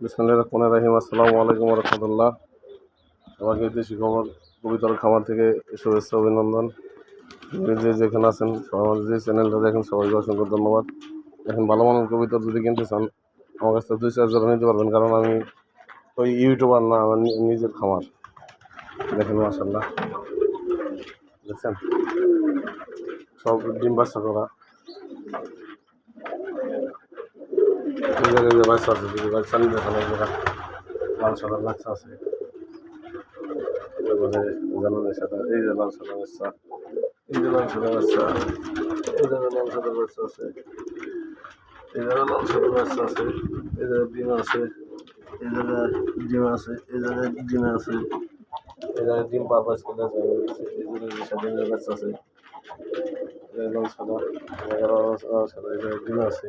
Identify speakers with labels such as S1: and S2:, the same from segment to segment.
S1: বিসমুল্লাহ রহমান রাহিম। আসসালামু আলাইকুম রহমতুল্লাহ। আমাকে দেশি খবর, কবিতর খামার থেকে শুভেচ্ছা, অভিনন্দন। যে যেখানে আছেন, সবাই যে চ্যানেলটা দেখেন, সবাইকে অসংখ্য ধন্যবাদ। এখন ভালো মানের কবিতর যদি কিনতে চান, আমার কাছ দুই চার জোড়া নিতে পারবেন, কারণ আমি ওই ইউটিউবার না, আমার নিজের খামার। দেখেন মাসাল্লাহ দেখছেন? সব ডিম বাচ্চা করা। যে বাচ্চা আছে যদি বাচ্চা নিতে চান এই লাল আছে এই যে লাল সাদা বাচ্চা এই যে লাল সাদা আছে এই জায়গায় লাল সাদা আছে এই ডিম আছে এই আছে এই আছে এই জায়গায় ডিম পারপাস আছে এই জায়গায় সাদা আছে এই লাল সাদা সাদা এই আছে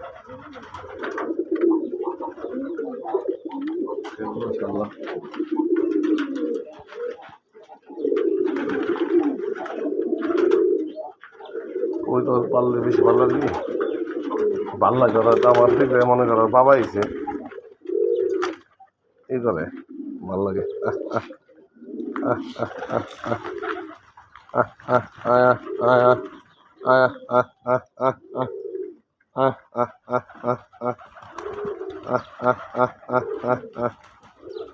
S1: মাশাআল্লাহ ওই তো পারলে বেশি ভালো লাগে ভালো লাগে ওরা আমার থেকে মনে করো বাবা আইছে এই করে ভালো লাগে। আহ, আহ, আহ, আহ, আহ, আহ, আহ, আহ, আয়া, আয়া, আয়া, আহ, আহ, আহ, আহ, আহ, আহ, আহ,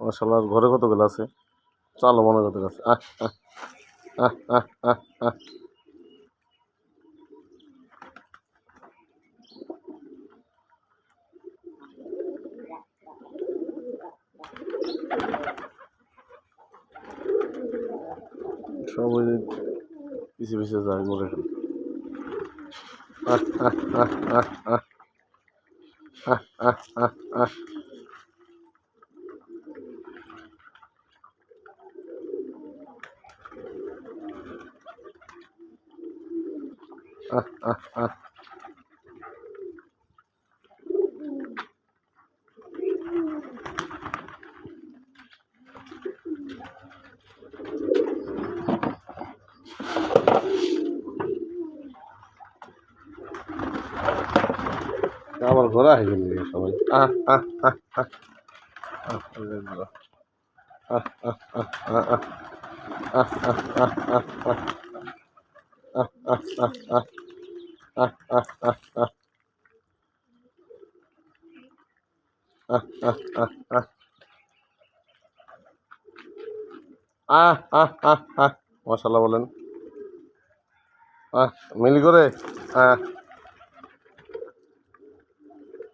S1: মশালার ঘরে কত গেল আছে? চালো মনে কত গেছে সবাই পিছিয়ে পিছিয়ে যায় মনে হয় Ah, ah, ah. ঘোরা হয়ে গেল সবাই আহ আহ আহ আহ আহ। আহ আহ আহ মশালা বলেন আহ মিল করে আহ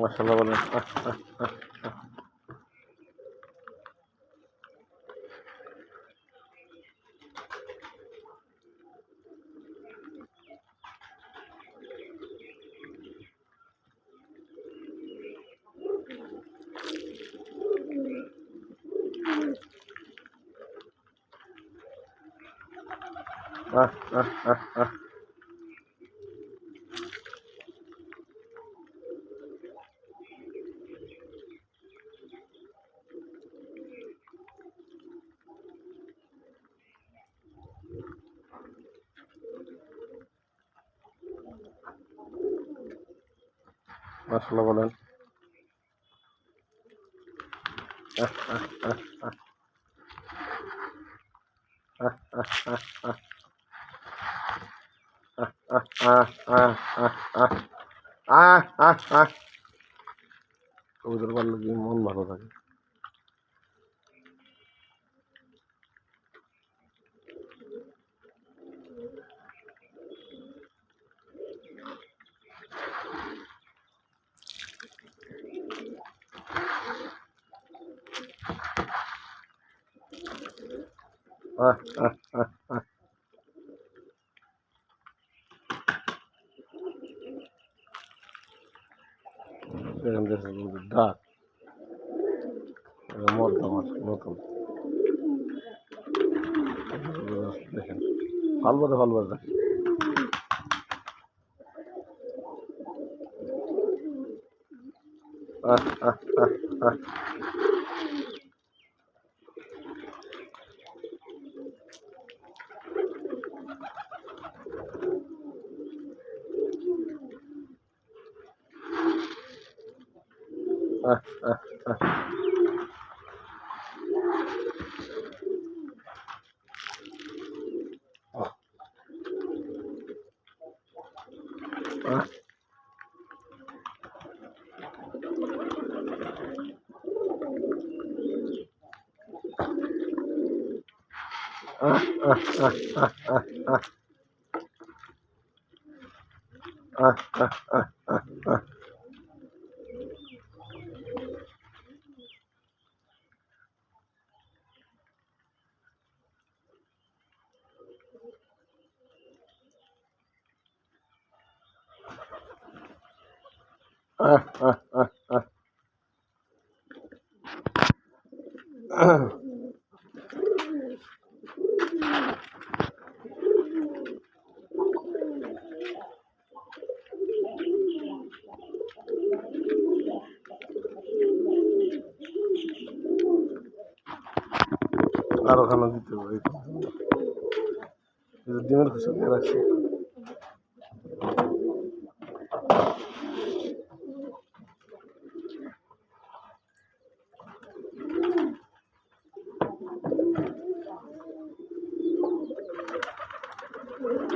S1: মাসাল্লাহ বলেন। মাসাল্লাহ বলেন আহ, আহ, আহ, আহ। আহ, আহ, আহ, ah, ah, ah, ah, ah, ah. Kaldırman lazım onlar orada. Ah, ah, ah. দেখেন কবুতর ডাক এটা মদ্দা মাছ নতুন দেখেন ফালবারে ফালবারে দেখেন আহ, আহ, আহ, আহ। ah, ah, ah, ah, ah. আর ওখানে দিতে হবে এই যে ডিমের খুশি দিয়ে রাখছি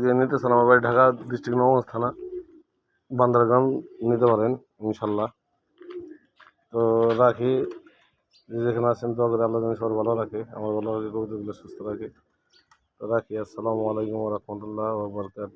S1: যদি নিতে চান, আমার বাড়ি ঢাকা ডিস্ট্রিক্ট নবগঞ্জ থানা বান্দারগ্রাম নিতে পারেন, ইনশাল্লাহ। তো রাখি যেখানে আছেন তো করে আল্লাহ সবার ভালো রাখে, আমার ভালো রাখে কবিতাগুলো সুস্থ রাখে। তো রাখি, আসসালামু আলাইকুম রহমতুল্লাহ বরকাত